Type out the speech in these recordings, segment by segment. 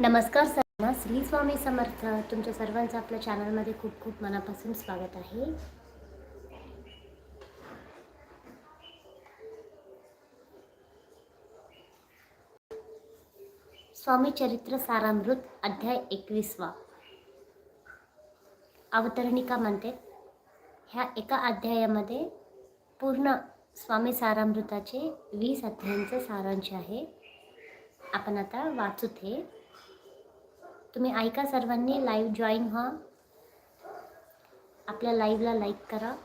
नमस्कार सर्वांना. श्री स्वामी समर्थ. तुमच्या सर्वांचं आपल्या चॅनलमध्ये खूप खूप मनापासून स्वागत आहे. स्वामी चरित्र सारामृत अध्याय एकवीसवा. अवतरणिका म्हणते. ह्या एका अध्यायामध्ये पूर्ण स्वामी सारामृताचे वीस अध्यायांचं सारांश आहे. आपण आता वाचूत हे तुम्ही ऐका सर्वांनी लाईव्ह जॉईन व्हा. आपल्या लाईव्हला लाईक करा.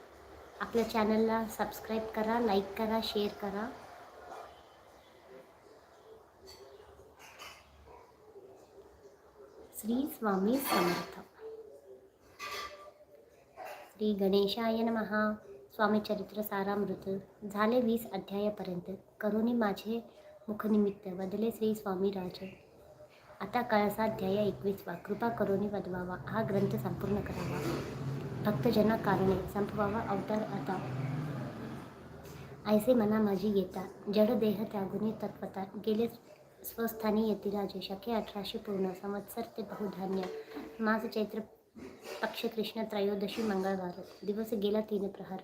आपल्या चॅनलला सबस्क्राईब करा लाईक करा शेअर करा. श्री स्वामी समर्थ. श्री गणेशाय महा स्वामी चरित्र सारामृत. झाले वीस अध्यायापर्यंत. करुणी माझे मुखनिमित्त. बदले श्री स्वामी राजे. आता कळसाध्याय एकवीसवा. कृपा करुणी वदवावा हा ग्रंथ संपूर्ण करावा. भक्तजना कारणे संपवावा अवतार आता. ऐसे मना माझी येता. जड देह त्यागुनी तत्वता. गेले स्वस्थानी यतिराजे शके अठराशे पूर्ण. संवत्सर ते बहुधान्य. मास चैत्र पक्ष कृष्ण त्रयोदशी मंगळवार. दिवस गेला तीन प्रहार.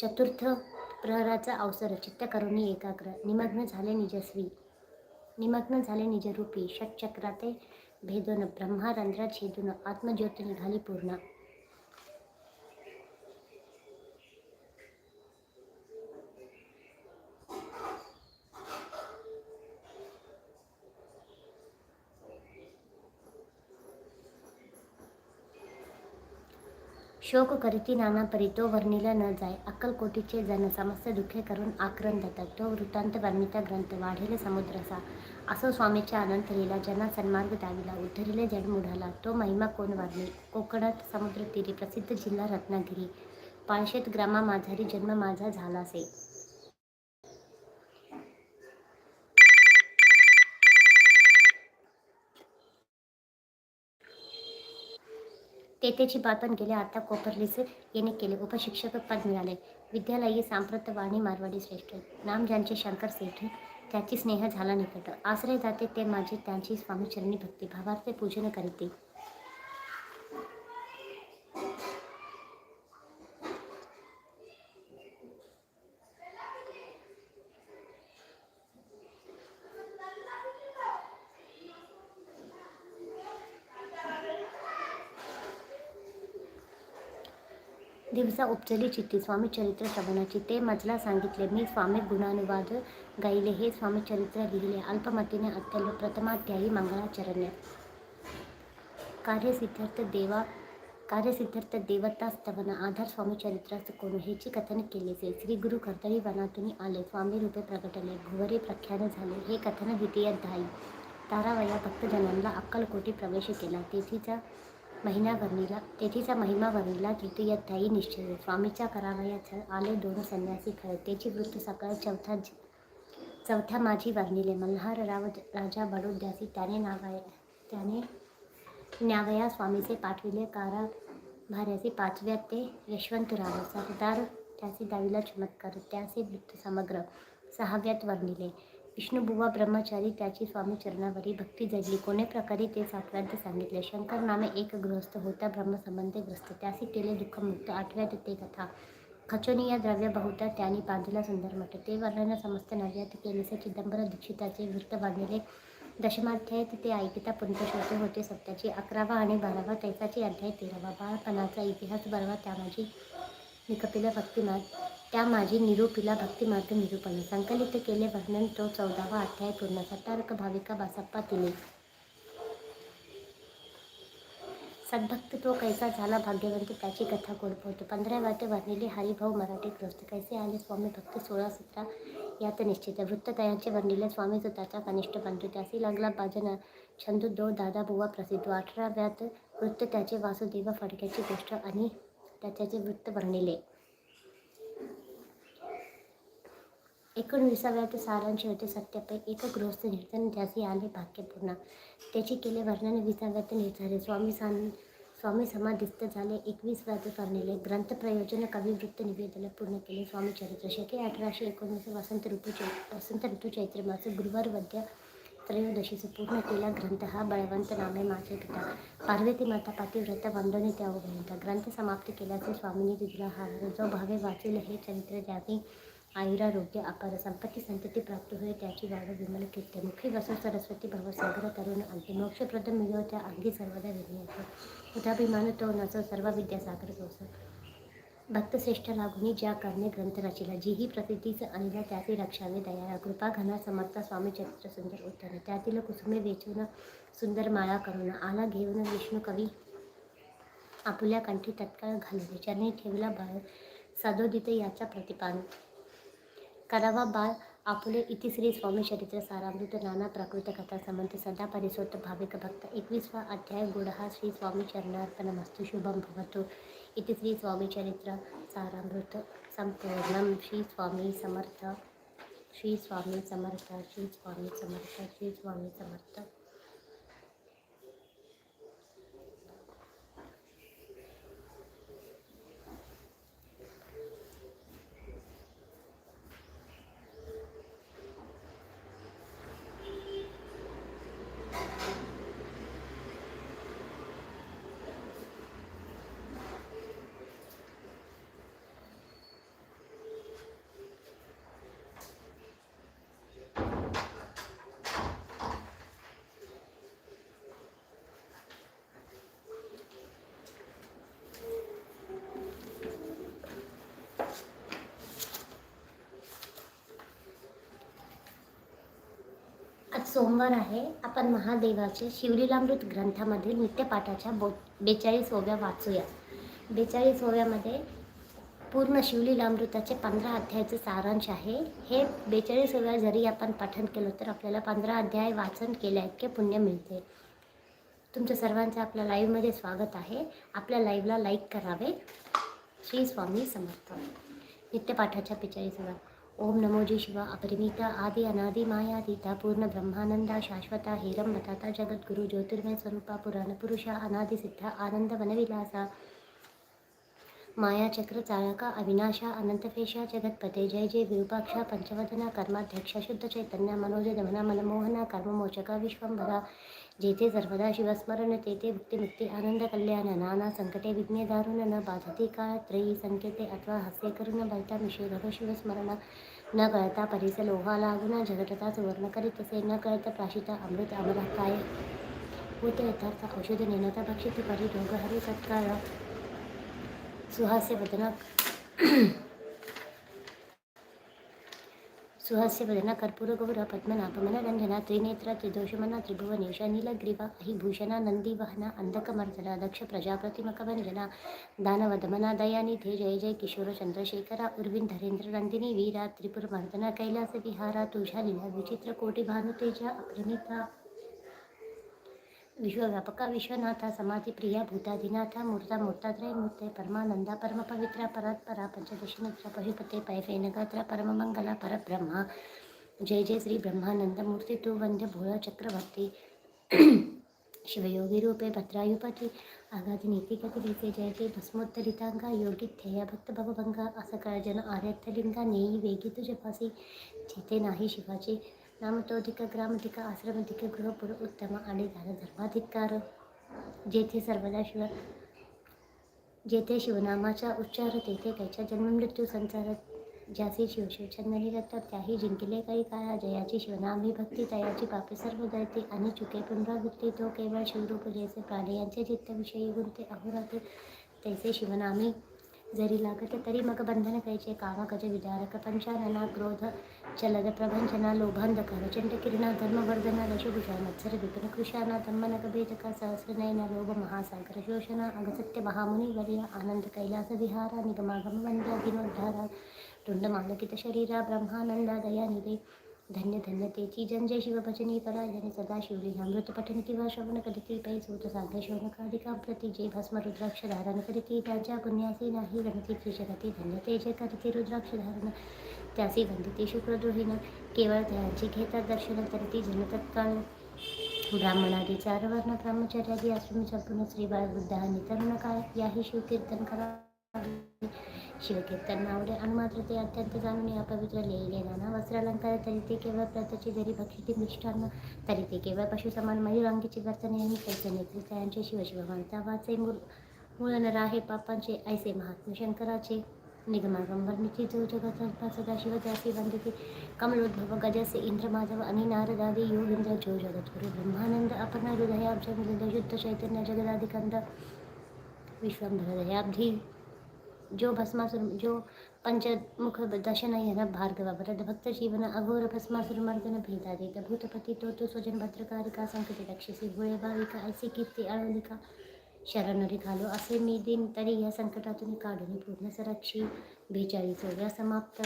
चतुर्थ प्रहराचा अवसर. चित्त करुणी एकाग्र. निमग्न झाले निजस्वी. निमग्न झाले निजरूपी षटचक्राते भेदोन ब्रह्मारंध्रा छेदून आत्मज्योत निघाली पूर्ण शोक करीती नाना परी तो वर्णिला न जाय. अक्कलकोटीचे जन समस्त दुःखे करून आक्रंद देतात. तो वृत्तांत वर्णिता ग्रंथ वाढेले समुद्रसा असो स्वामीच्या अनंत लिला जना सन्मार्ग दाविला. उद्धरिले जड मुढाला. तो महिमा कोण वाढली कोकणात समुद्र तीरी प्रसिद्ध जिल्हा रत्नागिरी. पाळशेत ग्रामा माझारी जन्म माझा झाला असे तेथेची बातन गेले आता कोपरलीचे येणे केले. उपशिक्षक पद मिळाले. विद्यालयी सांप्रत वाणी मारवाडी श्रेष्ठ. नाम ज्यांचे शंकर सेठ त्याची स्नेह झाला निकट. आश्रय जाते ते माझे त्यांची स्वामीचरणी भक्ती. भावार्थ पूजन करीते. तिचा उपचली चित्ती. स्वामी चरित्र श्रवणाची ते मजला सांगितले. मी स्वामी गुणानुवाद गायले हे स्वामी चरित्र लिहिले. अल्पमतीने अत्यल्प प्रथमाध्यायी मंगळाचरण्य कार्यसिद्धार्थ देवा कार्यसिद्धार्थ देवता स्तवन. आधार स्वामी चरित्रास कोण? हेची कथन केलेचे श्री गुरु कर्तरी वनातून आले. स्वामी रूपे प्रकटले. भुवरे प्रख्यान झाले. हे कथन द्वितीयाध्यायी. तारावया भक्तजनांना अक्कलकोटी प्रवेश केला. तेथीचा महिना वर्णिला तेथीचा महिमा वर्णिला तृतीयाध्यायी निश्चय स्वामीच्या करावयाच्या आले दोन संन्यासी खरे त्याची वृत्त सकाळ चौथा चौथ्या माझी वर्णिले मल्हार राव राजा बडोद्यासी त्याने नावाय त्याने न्यावया स्वामीचे पाठविले कारा भाऱ्याचे पाचव्यात ते यशवंतराव सरदार त्याचे दावीला चमत्कार त्याचे वृत्त समग्र सहाव्यात वर्णिले विष्णुबुवा ब्रह्मचारी त्याची स्वामी चरणावरी भक्ती जडली. कोणे प्रकारे ते सातव्यात सांगितले? शंकर नामे एक गृहस्थ होता ब्रह्मसंबंधे ग्रस्त. त्यासी केले दुःखमुक्त. आठव्यात ते कथा. खचोनी या द्रव्य बहुता त्यांनी बांधला सुंदर मठ ते वर्णन समस्त नव्यात केलेसे चिदंबर दीक्षिताचे वृत्त बांधले. दशमाध्यायात ते ऐकिता पुंतशोते होते सत्याची अकरावा आणि बारावा तैसाची अध्याय तेरावा. बाळपणाचा इतिहास बरवा त्या मी कपिला भक्तिमार्ग त्या माझी निरूपिला भक्तिमार्ग निरूपण. संकलित केले वर्णन तो चौदावा अध्याय पूर्ण सत्तारक भाविका बासप्पा तिने. सद्भक्त तो कैसा झाला भाग्यवंत त्याची कथा कोण पंधरा पंधराव्या ते वर्णिले हरिभाऊ मराठी ग्रस्त कैसे आले स्वामी भक्त सोळा सतरा यात निश्चित. वृत्ततयांचे वर्णिले स्वामी त्याचा कनिष्ठ बंधू. त्यासी लागला भजन छंदू दो दादा बुवा प्रसिद्ध. अठराव्यात वृत्त त्याचे वासुदेव फडक्याची गोष्ट आणि त्याच्याचे वृत्त वर्णिले ते सारांश होते सत्यपै. एक गृहस्थ निर्धन ज्याचे आले भाग्यपूर्ण त्याचे केले वर्णन विसाव्यात निर्धारे. स्वामी सान स्वामी समाधिस्थ झाले. एकवीसव्यात वर्णिले ग्रंथ प्रयोजन कविवृत्त निवेदन पूर्ण केले. स्वामी चरित्र. शके अठराशे एकोणीस वसंत ऋतू चै वसंत ऋतू चैत्र मास गुरुवार वद्य त्रयोदशीचा पूर्ण केला ग्रंथ हा बळवंत नामे माझे पिता. पार्वती माता पातिव्रत वंदने त्या ग्रंथ ग्रंथ समाप्त केल्याचे स्वामींनी दिला हा जो भावे वाचेल हे चरित्र त्याने आयुरारोग्य अपार संपत्ती संतती प्राप्त होईल त्याची वाढ विमल कीर्ती मुखी वसु सरस्वती भव सागर तरुण अंगी मोक्षप्रद मिळव त्या अंगी सर्वदा विनयाचं. उदाभिमान तो नसो सर्व विद्यासागर जोस. भक्तश्रेष्ठ लागुनी ज्या करणे ग्रंथ रचिला जीही प्रसिद्धीच अनिला त्याचे रक्षावे दया कृपा घना समर्थ स्वामी चरित्र सुंदर उत्तर. त्यातील कुसुमे वेचून सुंदर माळा करून आला घेऊन विष्णू कवी आपुल्या कंठी तत्काळ घालले ज्याने ठेवला बाळ साधोदित याचा प्रतिपान. करावा बाळ आपुले इति श्री स्वामी चरित्र सारामृत नाना प्राकृत कथा समंत सदा परिसोत भाविक भक्त. एकवीसवा अध्याय गुढहा श्री स्वामी चरणार्पणमस्तु शुभम भवतु. इति श्री स्वामी चरित्र सारामृत संपूर्णम श्री स्वामी समर्थ. श्री स्वामी समर्थ श्री स्वामी समर्थ श्री स्वामी समर्थ. आज सोमवार आहे. आपण महादेवाचे शिवलीलामृत ग्रंथामधील नित्यपाठाच्या बो बेचाळीस ओव्या वाचूया. बेचाळीस ओव्यामध्ये पूर्ण शिवलीलामृताचे पंधरा अध्यायाचे सारांश आहे. हे बेचाळीस ओव्या जरी आपण पठण केलं तर आपल्याला पंधरा अध्याय वाचन केल्या इतके पुण्य मिळते. तुमच्या सर्वांचं आपल्या लाईव्हमध्ये स्वागत आहे. आपल्या लाईव्हला लाईक करावे. श्री स्वामी समर्थ. नित्यपाठाच्या बेचाळीस ओव्या. ओम नमो जी शिवा अपरिमिता आदि अनादि मायातीता पूर्ण ब्रह्मानंदा शाश्वता हेरम बताता जगद्गुरु ज्योतिर्मय स्वरूपा पुराण पुरुषा अनादि सिद्धा आनंद वनविलासा मायाचक्र चाळका अविनाशा अनंतफेशा जगत्पते जय जय विरूपाक्षा पंचवदना कर्माध्यक्षा शुद्ध चैतन्य मनोज दमना मनमोहना कर्ममोचका विश्वंभरा जेथे सर्वदा शिवस्मरण तेथे मुक्तिमुक्ती आनंद कल्याण नाना संकटे विघ्ने दारुण न बाधते काळ त्रयी संकेते अथवा हास्य करून बलता निषेध शिवस्मरण. न कळता परिस लोहा लागून झगटता सुवर्ण करीत तसे न कळता प्राशिता अमृत अमरा काय होत यथार्थ औषध नेनता भक्षित परी रोग हरी सुहास्य वदनक सुहास्य वदना कर्पूरगौर पद्मनाभमन रंजना त्रिनेत्र त्रिदोषमना त्रिभुवनेश नीलग्रीवा भूषणा नंदीवहना अंधकमर्दना दक्ष प्रजाप्रतिमकवंजना दानवदमना दयानिधे जय जय किशोर चंद्रशेखरा उर्विन नंदिनी वीरा त्रिपुरमर्दना कैलास विहारा तुझा लीला विचित्र कोटी भानुतेजा अग्रमिता विश्वव्यापका विश्वनाथा समाधिप्रिया भूताधिनाथा मूर्ता मूर्तात्रय मूर्ते परमानंदा परमपवित्रा परात्परा पंचदशिनत्र पशुपते पैफेनगात्रा परममंगला परब्रह्मा। जय जय श्री ब्रह्मानंद मूर्ती तू वंद्य भोळा चक्रवर्ती। शिवयोगी रूपे भद्रायुपती। आगाधी नीतिगती रीते जय जय भस्मोत्तरितांगा योगी ध्येय भक्त भवभंगा असं काळ जन आर्यत्यलिंगा नेई वेगी तुझे फासी नाही शिवाजी नामतोधिक ग्रामधिक आश्रमधिक गृहपुर उत्तम आणि दान धर्माधिकार. जेथे सर्वदा शिव जेथे शिवनामाचा उच्चार तेथे त्याच्या जन्ममृत्यू संसार ज्याचे शिवशिवचंदनी जातात त्याही जिंकले काही काळा जयाची शिवनामी भक्ती तयाची पापे सर्व जळते आणि चुके पुनरावृत्ती तो केवळ शिवरूप जैसे प्राणी यांचे चित्तविषयी गुंते अहोरात्री तैसे शिवनामी जरी लागत तरी मग बंधन कैचे काम गज विदारक पंचानना क्रोध चलद प्रभंजना लोभांधकार चंड किरणा धर्मवर्धना रशभूषा मत्सर विपिन कृशाना धम्मनक भेदका सहस्रनयना लोभ महासागर शोषणा अगसत्य महामुनी वर्य आनंद कैलास विहारा निगमागम वंद्या दिनोद्धारा तुंड मालकित शरीरा ब्रह्मानंदा दया दयानिधे धन्य धन्य. तेची जन जय शिवभजनी परायणे सदा शिवली अमृत पठन किंवा श्रवण करीती पै सूत साध्य शोनकाधिका प्रति जे भस्म रुद्राक्ष धारण. करीती त्याच्या पुण्यासी नाही गणती त्रिशरती धन्य ते जे रुद्राक्ष धारण. त्यासी वंदिते शुक्रद्रोहीन केवळ त्यांची घेतात दर्शन करती जन तत्काळ ब्राह्मणादी चार वर्ण ब्रह्मचर्यादी आश्रमी संपूर्ण श्री बाळ बुद्ध आणि तरुण काळ याही शिवकीर्तन करा शिवकीर्तन नावडे आणि मात्र ते अत्यंत जाणून या पवित्र लिहिले नाना वस्त्रालंकार तरी ते केवळ प्रताची जरी भक्षिती मिष्टान्न तरी ते केवळ पशुसमान मयुरांगीची वर्तने आणि कैसे नेत्री त्यांचे शिवशिव म्हणता वाचे मूळ मूळ नराहे पापांचे ऐसे महात्म शंकराचे निगमागंभरणीची जो जगत सदाशिव त्यासी वंदिते. कमलोद्भव गजसे इंद्र माधव आणि नारदादी योगेंद्र जो जगद्गुरु ब्रह्मानंद. अपर्णा हृदयाब्ज मिलिंद शुद्ध चैतन्य जगदादिकंद. विश्वंभर दयाब्धी जो भस्मासुर जो पंचमुख दशनयन भार्गव वरद भक्त जीवन अघोर भस्मासुर मर्दन भेदादित भूतपती तो तो स्वजन भद्रकारिका संकटी रक्षसी भुळे भाविका ऐसी कीर्ती अळलिका शरणरी घालो असे मी दिन तरी या संकटातून काढून पूर्ण सरक्षी बेचाळीस ओव्या समाप्त।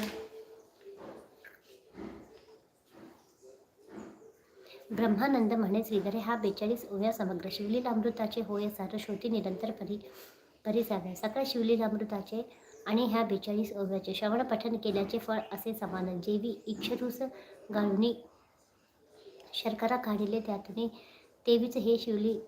ब्रह्मानंद म्हणे श्रीधरे हा बेचाळीस ओव्या समग्र शिवलील अमृताचे होय सार श्रोती निरंतरपणे परिसाव्या सकाळ शिवलील अमृताचे आणि ह्या बेचाळीस ओव्याचे. श्रवण पठन केल्याचे फळ असे समान. जेवी इक्षरूस घालून शर्करा काढिले त्यातून तेवीच हे शिवली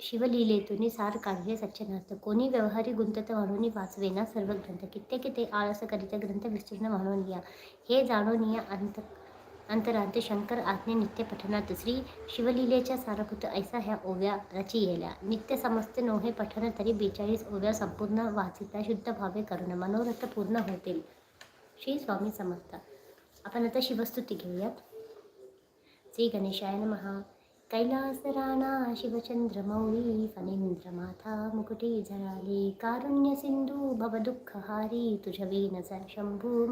शिवलीलेतून सार काढले सच्चनार्थ कोणी व्यवहारी गुंतत म्हणून वाचवेना सर्व ग्रंथ. कित्येक ते आळस करीत ग्रंथ विस्तीर्ण म्हणून या हे जाणून या अंत अंतरांत शंकर आज्ञे नित्य पठनात. श्री शिवलीलेच्या सारभूत ऐसा ह्या ओव्या रची येल्या नित्य समजते नोहे पठन तरी बेचाळीस ओव्या संपूर्ण वाचिता शुद्ध भावे करून मनोरथ पूर्ण होतील. श्री स्वामी समर्थ. आपण आता शिवस्तुती घेऊयात. श्री गणेशाय नमहा कैलास राणा शिवचंद्रमौळी फणींद्रमाथा मुकुटी झराली कारुण्य सिंधू भवदुःखहारी तुझवी वीनच शंभू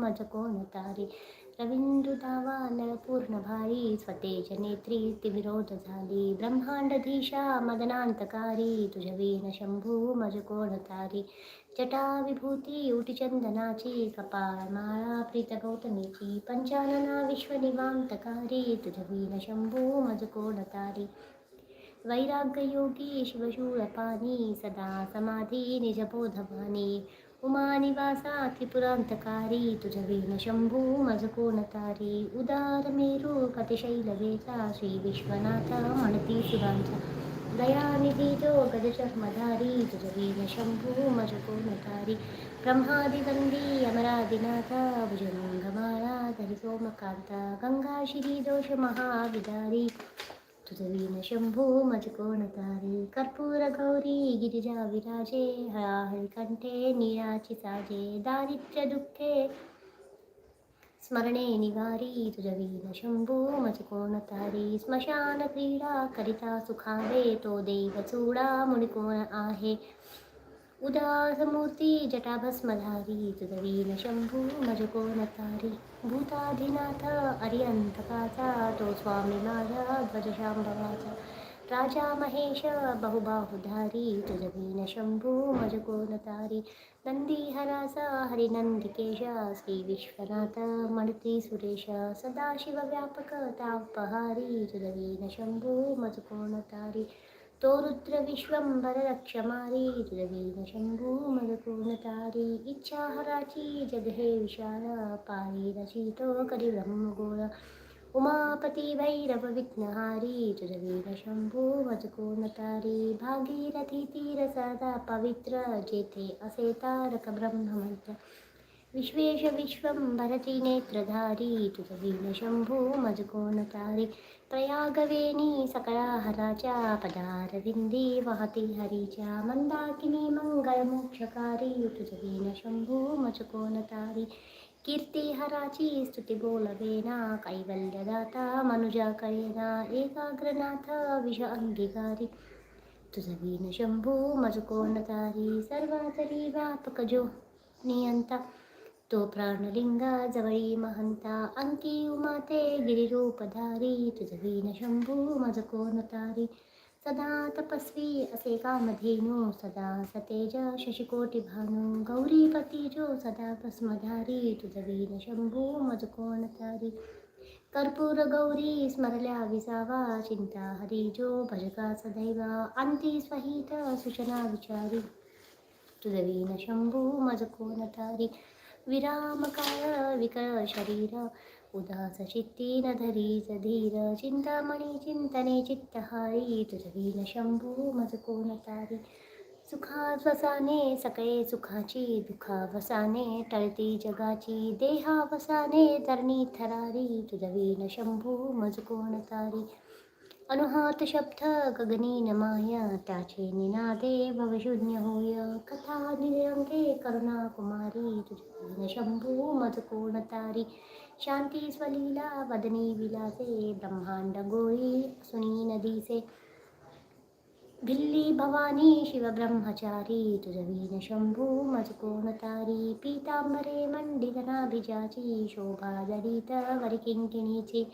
मज पूर्णभारी स्वतेज नेत्री तिविरोध झाली ब्रह्मांडधीशा मदनांतकारी तुझवीन शंभू मज कोण जटा विभूती उटिचंदनाची कपाळ माळा प्रीत गौतमीची पंचानना विश्वनिवांतकारी तुझवीन शंभू मज वैराग्ययोगी शिवशूळपानी सदा समाधी निजबोधवानी उमानिवासा त्रिपुरांतकारी तुझ वीन शंभू मज कोण तारी उदार मेरू कतिशैलवेचा श्री विश्वनाथ म्हणती सुरांचा दयानिधी जो गजचर्मधारी तुझ वीन शंभू तुझ वीन शंभू मज कोण तारी कर्पूर गौरी गिरिजा विराजे हळाहळी कंठे निळाची साजे दारिद्र्य दुःखे. स्मरणे निवारी तुझ वीन शंभू मज कोण तारी स्मशान क्रीडा करिता सुखावे तो देव चूडा मुनिकोण आहे? उदासमूर्ती जटाभस्मधारी तुदवीन शंभू मजको नतारी भूताधिनाथ अरियंतकाचा तो स्वामी माझा ध्वजशांभवाचा राजा महेश बहुबाहुधारी तुदवीन शंभू मजको नतारी तारी नंदीहरासा हरिनंदिकेश श्री विश्वनाथ सुरेश सदाशिवव्यापक तापहारी तुदवीन शंभू मजको नतारी तो रुद्र विश्वंभर रक्षमारी तुझ वीन शंभू मज कोण विशाल पारी रचितो करी उमापती भैरव विघ्नहारी तुझ वीर भागीरथी पवित्र जेथे असे तारकब्रह्ममन्त्र। ब्रह्ममंत्र विश्वेश विश्वंभरती नेत्रधारी तुझ वीन शंभू मज कोण तारी प्रयागवेणी सकळा हराच्या पदारविंदी वाहती हरीच्या मंदाकिनी मंगळ मोक्षकारी तुझ वीन शंभू मज कोण तारी कीर्ती हराची स्तुती बोलवेना कैवल्यदाता मनुजा कळेना तो प्राणलिंगा जवळी महंता अंकी उमाते गिरिरूपधारी तुझवीन शंभू मज कोण तारी सदा तपस्वी असे कामधेनु सदा सतेज शशिकोटी भानु। गौरीपती जो सदा भस्मधारी तुझवीन शंभू मजकोणतारी कर्पूर गौरी स्मरल्या विसावा चिंता हरी जो भजका सदैवा। अंती स्वहित सूचना विचारी। तुझवीन शंभू मजको नतारी विरामकाळ विकळ शरीर उदास चित्ती न धरीच धीर चिंतामणी चिंतने चित्तहारी तुझवीन शंभू मज कोण तारी? सुखावसाने सकळे सुखाची दुखावसाने टळती जगाची देहावसाने धरणी थरारी तुझवीन शंभू मज कोण तारी? अनुहात शब्द गगनी नमाय त्याचे निनादे भवशून्य होय. कथा निरंगे करुणा कुमारी तुझवीन शंभू मज तारी. शांती स्वलीला वदनी विलासे ब्रह्मांड गोळी सुनी नदीचे भिल्ली भवानी शिवब्रह्मचारी तुझवीन शंभू मजकोण तारी. पीतांबरे मंडितनाभिजाची शोभा जडित वरिकिंकिणीची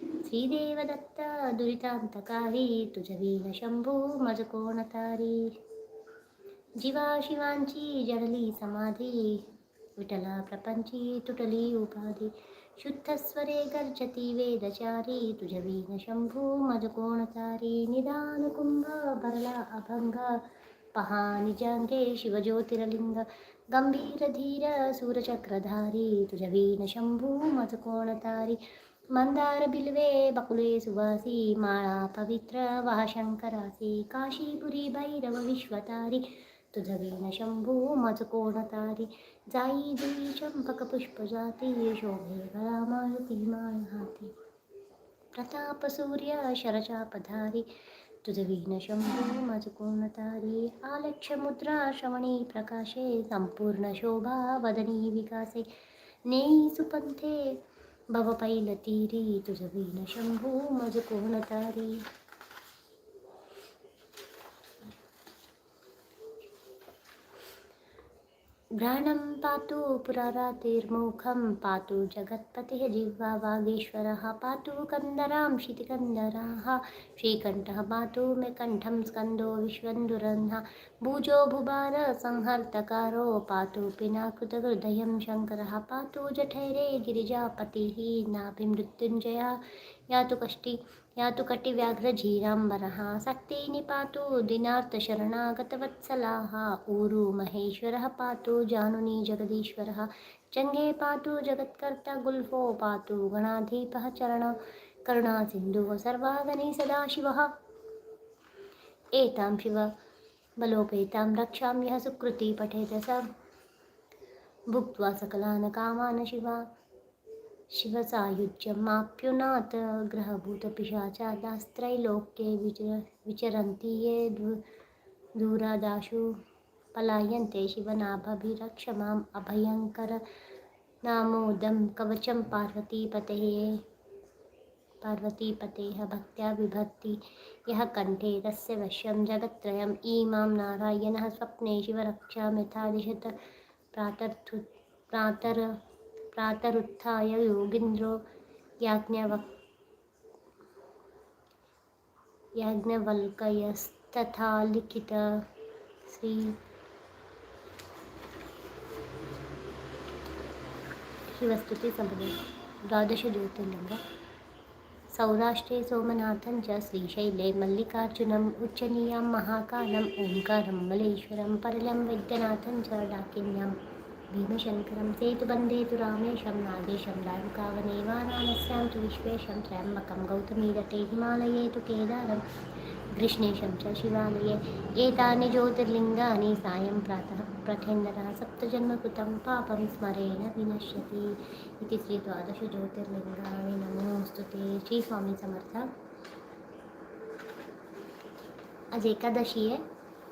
श्रीदेव दत्त दुरितांतकारी तुझवीन शंभू मजकोण तारी जीवा शिवांची जडली समाधी विठला प्रपंची तुटली उपाधी. शुद्धस्वरे गर्जती वेदचारी तुझवीन शंभू मज कोणतारी निदान कुंभ भरला अभंग पहा निजांगे शिवज्योतिरलिंग. गंभीर धीर सूरचक्रधारी तुझवीन शंभू मज कोणतारी मंदार बिल्वे बकुले सुवासी माळा पवित्र वाह शंकरासी काशीपुरी भैरव विश्वतारी तुझवीन शंभू मज कोणतारी जाई जुई चंपक पुष्प जाती शोभे गळा मारुती माळ हाती प्रताप सूर्य शरचापधारी तुझवीन शंभू मज कोणतारी आलक्ष मुद्रा श्रवणी प्रकाशे संपूर्ण शोभा वदनी विकासे नेई सुपंथे भव पैल तीरी तुझवीन शंभू मज कोण तारी? घ्राणं पातु पुरारातिर्मुखं पातु जगत्पतिः जिह्वा वागीश्वरः पातु कन्दरां शितिकन्दराः श्रीकण्ठः पातु मे कण्ठं स्कन्दो विश्वन्दुरन्नः भुजो भुभार संहर्तकारो पातु पिनाकृतहृदयं शङ्करः पातु जठैरे गिरिजापतिः नाभिमृत्युञ्जया यातु कष्टि यातु कटिव्याघ्रझीराम्बरः शक्तिनिपातु दिनार्थशरणागतवत्सलाः। ऊरु महेश्वरः पातु जानुनी जगदीश्वरः। चङ्गे पातु जगत्कर्ता गुल्फो पातु गणाधीपः चरण करुणासिन्धुः सर्वागणे सदाशिवः। एतां शिव बलोपेतां रक्षाम्यः यः सुकृती पठेत स। भुक्त्वा सकलान् कामान् शिवा शिवसायुज्यमाप्युनाथ ग्रहभूतपिशाचादास्त्रैलोक्ये विचर विचरन्ति ये दू दूरादाशु पलायन्ते शिवनाभभिरक्ष माम् अभयङ्कर नामोदं कवचं पार्वतीपतेः पार्वतीपतेः भक्त्या विभक्ति। यः कण्ठे तस्य वश्यं जगत्त्रयम्। ईमां नारायणः स्वप्ने शिवरक्षां दिशत प्रातर्थु प्रातर प्रातरुत्थाय योगीन्द्रो याज्ञवक् याज्ञवल्कयस्तथा लिखित श्री शिवस्तुति सम्पदे द्वादश ज्योतिर्लिङ्ग। सौराष्ट्रे सोमनाथं च श्रीशैले मल्लिकार्जुनम् उच्चनीयां महाकालम् ओङ्कारं मलेश्वरं परलं वैद्यनाथं च डाकिन्यां भीमशङ्करं सेतुबन्धे तु रामेशं नागेशं दारुकावने वाराणस्यां तु विश्वेशं त्र्यम्बकं गौतमीरटे हिमालये तु केदारं कृष्णेशं च शिवालये। एतानि ज्योतिर्लिङ्गानि सायं प्रातः प्रथेन्दरः सप्तजन्मकृतं पापं स्मरेण विनश्यति। इति श्रीद्वादशज्योतिर्लिङ्गानि नमोऽस्तु ते। श्री स्वामी समर्थ। आज एकादशी आहे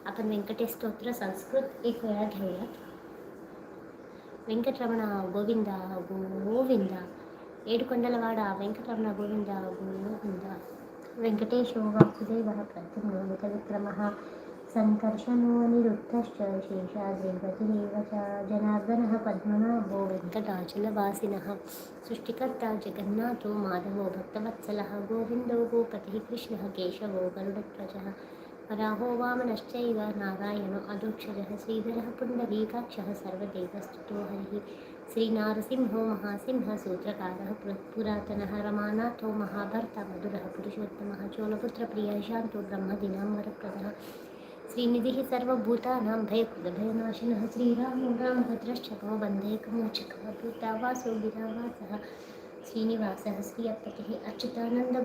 आपण व्यंकटेश स्तोत्र संस्कृत एक वेळा घेऊयात। వెంకటరమణ గోవింద గోవింద. ఏడుకొండలవాడ వెంకటరమణ గోవింద గోవింద. వెంకటేశో వాసుదేవ ప్రద్యుమ్నో వితవిక్రమ సంకర్షణో నిరుద్ధశ్చ శేషాద్రిపతిరేవ జనార్దన పద్మనాభో వెంకటాచలవాసిన. సృష్టికర్త జగన్నాథో మాధవో భక్తవత్సల. గోవిందో గోపతి కృష్ణ కేశవో గరుడధ్వజ. वराहो वामनश्चैव नारायणो अदोक्षजः श्रीधरः पुण्डरीकाक्षः सर्वदेवस्तुतो हरिः। श्रीनारसिंहो महासिंहः सूत्रकारः पुर- पुरातनः रमानाथो महाभर्ता मधुरः पुरुषोत्तमः चोलपुत्रप्रियः शान्तो ब्रह्मदिनां वरप्रदः श्रीनिधिः सर्वभूतानां भयकृतभयनाशिनः श्रीरामो रामभद्रश्चको बन्धेकमोचकः भूतावासो गिरावासः श्रीनिवासः श्रियपतिः अच्युतानन्द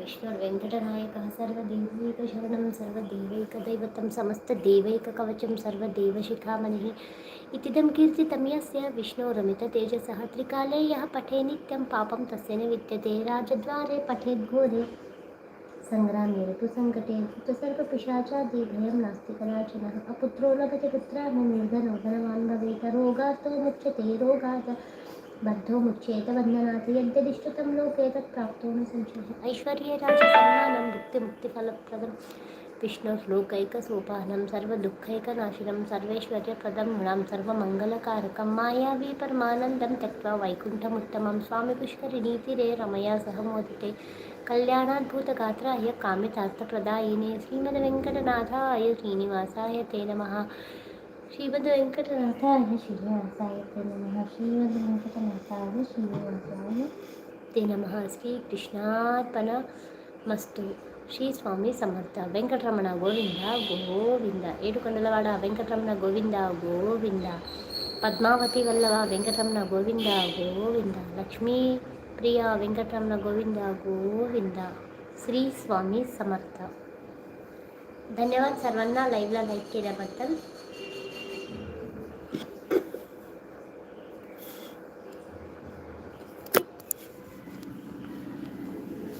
विष्णुर्वेङ्कटनायकः सर्वदेवैकशरणं सर्वदेवैकदैवतं समस्तदेवैककवचं सर्वदेवशिखामणिः इतिदं कीर्तितं यस्य विष्णोरमिततेजसः त्रिकाले यः पठे नित्यं पापं तस्य न विद्यते राजद्वारे पठेद्घोरे सङ्ग्रामे ऋतुसङ्कटे ऋतुसर्पपिशाचादिभयं नास्ति कदाचनः अपुत्रो लभते पुत्रान् निर्धनो धनवान् भवेत्। रोगात् मुच्यते रोगात् బద్ధో ముచ్చేత వందనాతి యద్దదిష్టుతం లోకేతత్ ప్రాప్తో సంశయ ఐశ్వర్య రాజ సన్మానం భుక్తి ముక్తి ఫలప్రదం విష్ణు శ్లోకైక సోపానం సర్వదుఃఖైక నాశనం సర్వేశ్వర్య ప్రదం గుణం సర్వమంగళకారకం మాయావీ పరమానందం తక్వా వైకుంఠముత్తమం స్వామి పుష్కరిణీతిరే రమయా సహ మోదితే కళ్యాణాద్భుతగాత్రాయ కామితార్థప్రదాయినే శ్రీమద్ వెంకటనాథాయ శ్రీనివాసాయ తే నమ नमः श्रीमद्वेङ्कटनाथाय श्रीनिवासाय ते नमः श्रीमद्वेङ्कटनाथाय श्रीनिवासाय ते नमः శ్రీకృష్ణార్పణమస్తు శ్రీ స్వామి సమర్థ వెంకటరమణ గోవింద గోవింద ఏడుకొండలవాడ వెంకటరమణ గోవింద గోవింద పద్మావతి వల్లవ వెంకటరమణ గోవింద గోవింద लक्ष्मी प्रिया वेंकटरमण गोविंद गोविंद श्री स्वामी समर्थ धन्यवाद सर्वांना लाईव्हला लाईक केल्याबद्दल